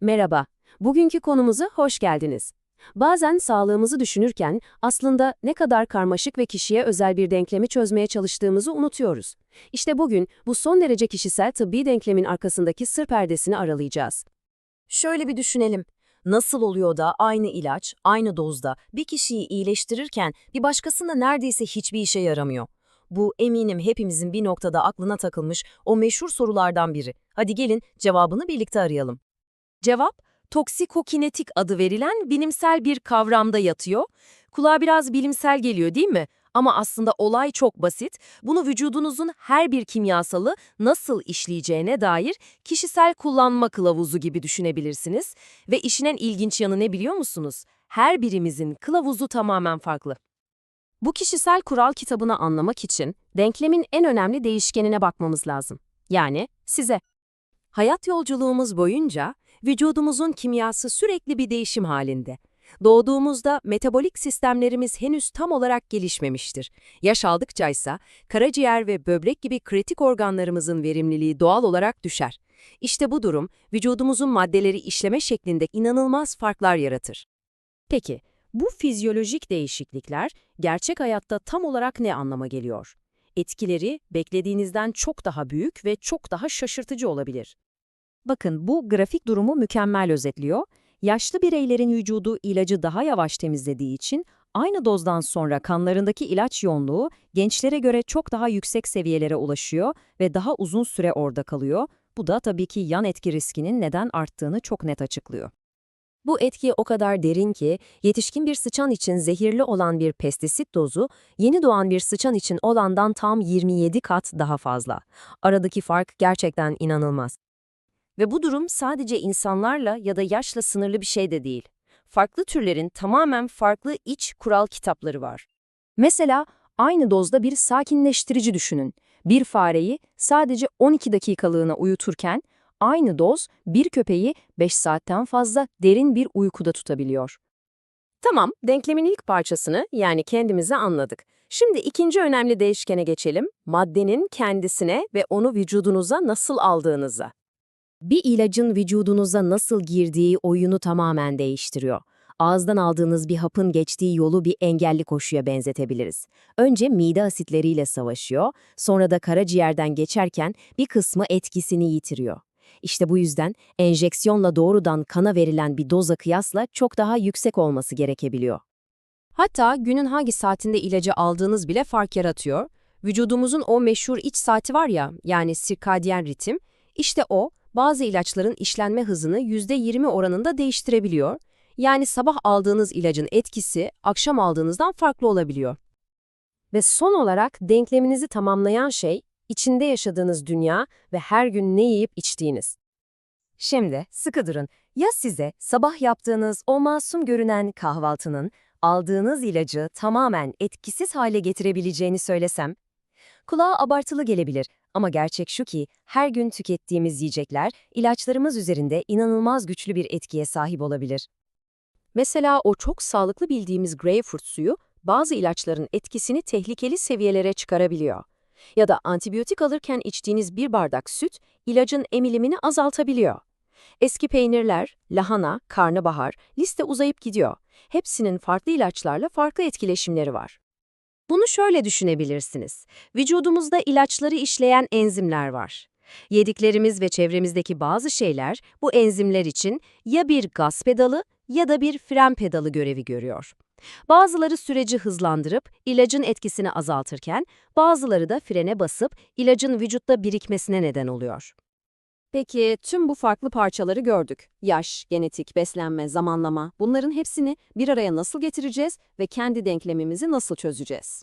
Merhaba, bugünkü konumuza hoş geldiniz. Bazen sağlığımızı düşünürken aslında ne kadar karmaşık ve kişiye özel bir denklemi çözmeye çalıştığımızı unutuyoruz. İşte bugün bu son derece kişisel tıbbi denklemin arkasındaki sır perdesini aralayacağız. Şöyle bir düşünelim. Nasıl oluyor da aynı ilaç, aynı dozda bir kişiyi iyileştirirken bir başkasında neredeyse hiçbir işe yaramıyor? Bu eminim hepimizin bir noktada aklına takılmış o meşhur sorulardan biri. Hadi gelin cevabını birlikte arayalım. Cevap, toksikokinetik adı verilen bilimsel bir kavramda yatıyor. Kulağa biraz bilimsel geliyor değil mi? Ama aslında olay çok basit. Bunu vücudunuzun her bir kimyasalı nasıl işleyeceğine dair kişisel kullanma kılavuzu gibi düşünebilirsiniz. Ve işin en ilginç yanı ne biliyor musunuz? Her birimizin kılavuzu tamamen farklı. Bu kişisel kural kitabını anlamak için denklemin en önemli değişkenine bakmamız lazım. Yani size. Hayat yolculuğumuz boyunca vücudumuzun kimyası sürekli bir değişim halinde. Doğduğumuzda metabolik sistemlerimiz henüz tam olarak gelişmemiştir. Yaş aldıkça ise karaciğer ve böbrek gibi kritik organlarımızın verimliliği doğal olarak düşer. İşte bu durum vücudumuzun maddeleri işleme şeklinde inanılmaz farklar yaratır. Peki, bu fizyolojik değişiklikler gerçek hayatta tam olarak ne anlama geliyor? Etkileri beklediğinizden çok daha büyük ve çok daha şaşırtıcı olabilir. Bakın bu grafik durumu mükemmel özetliyor. Yaşlı bireylerin vücudu ilacı daha yavaş temizlediği için aynı dozdan sonra kanlarındaki ilaç yoğunluğu gençlere göre çok daha yüksek seviyelere ulaşıyor ve daha uzun süre orada kalıyor. Bu da tabii ki yan etki riskinin neden arttığını çok net açıklıyor. Bu etki o kadar derin ki, yetişkin bir sıçan için zehirli olan bir pestisit dozu, yeni doğan bir sıçan için olandan tam 27 kat daha fazla. Aradaki fark gerçekten inanılmaz. Ve bu durum sadece insanlarla ya da yaşla sınırlı bir şey de değil. Farklı türlerin tamamen farklı iç kural kitapları var. Mesela aynı dozda bir sakinleştirici düşünün. Bir fareyi sadece 12 dakikalığına uyuturken, aynı doz bir köpeği 5 saatten fazla derin bir uykuda tutabiliyor. Tamam, denklemin ilk parçasını yani kendimizi anladık. Şimdi ikinci önemli değişkene geçelim. Maddenin kendisine ve onu vücudunuza nasıl aldığınıza. Bir ilacın vücudunuza nasıl girdiği oyunu tamamen değiştiriyor. Ağızdan aldığınız bir hapın geçtiği yolu bir engelli koşuya benzetebiliriz. Önce mide asitleriyle savaşıyor, sonra da karaciğerden geçerken bir kısmı etkisini yitiriyor. İşte bu yüzden enjeksiyonla doğrudan kana verilen bir doza kıyasla çok daha yüksek olması gerekebiliyor. Hatta günün hangi saatinde ilacı aldığınız bile fark yaratıyor. Vücudumuzun o meşhur iç saati var ya, yani sirkadiyen ritim, işte o, bazı ilaçların işlenme hızını %20 oranında değiştirebiliyor. Yani sabah aldığınız ilacın etkisi akşam aldığınızdan farklı olabiliyor. Ve son olarak denkleminizi tamamlayan şey, içinde yaşadığınız dünya ve her gün ne yiyip içtiğiniz. Şimdi sıkı durun. Ya size sabah yaptığınız o masum görünen kahvaltının aldığınız ilacı tamamen etkisiz hale getirebileceğini söylesem? Kulağa abartılı gelebilir ama gerçek şu ki her gün tükettiğimiz yiyecekler ilaçlarımız üzerinde inanılmaz güçlü bir etkiye sahip olabilir. Mesela o çok sağlıklı bildiğimiz greyfurt suyu bazı ilaçların etkisini tehlikeli seviyelere çıkarabiliyor. Ya da antibiyotik alırken içtiğiniz bir bardak süt ilacın emilimini azaltabiliyor. Eski peynirler, lahana, karnabahar, liste uzayıp gidiyor. Hepsinin farklı ilaçlarla farklı etkileşimleri var. Bunu şöyle düşünebilirsiniz. Vücudumuzda ilaçları işleyen enzimler var. Yediklerimiz ve çevremizdeki bazı şeyler bu enzimler için ya bir gaz pedalı ya da bir fren pedalı görevi görüyor. Bazıları süreci hızlandırıp ilacın etkisini azaltırken, bazıları da frene basıp ilacın vücutta birikmesine neden oluyor. Peki tüm bu farklı parçaları gördük. Yaş, genetik, beslenme, zamanlama bunların hepsini bir araya nasıl getireceğiz ve kendi denklemimizi nasıl çözeceğiz?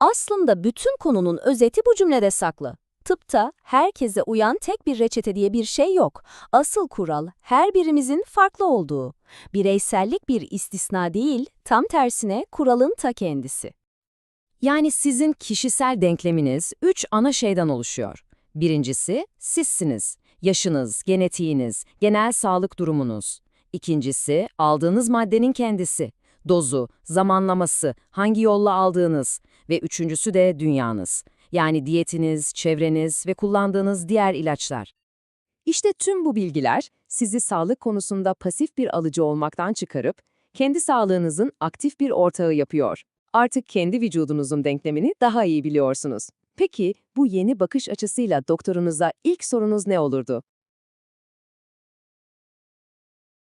Aslında bütün konunun özeti bu cümlede saklı. Tıpta herkese uyan tek bir reçete diye bir şey yok. Asıl kural her birimizin farklı olduğu. Bireysellik bir istisna değil, tam tersine kuralın ta kendisi. Yani sizin kişisel denkleminiz üç ana şeyden oluşuyor. Birincisi, sizsiniz. Yaşınız, genetiğiniz, genel sağlık durumunuz. İkincisi, aldığınız maddenin kendisi. Dozu, zamanlaması, hangi yolla aldığınız ve üçüncüsü de dünyanız. Yani diyetiniz, çevreniz ve kullandığınız diğer ilaçlar. İşte tüm bu bilgiler sizi sağlık konusunda pasif bir alıcı olmaktan çıkarıp kendi sağlığınızın aktif bir ortağı yapıyor. Artık kendi vücudunuzun denklemini daha iyi biliyorsunuz. Peki bu yeni bakış açısıyla doktorunuza ilk sorunuz ne olurdu?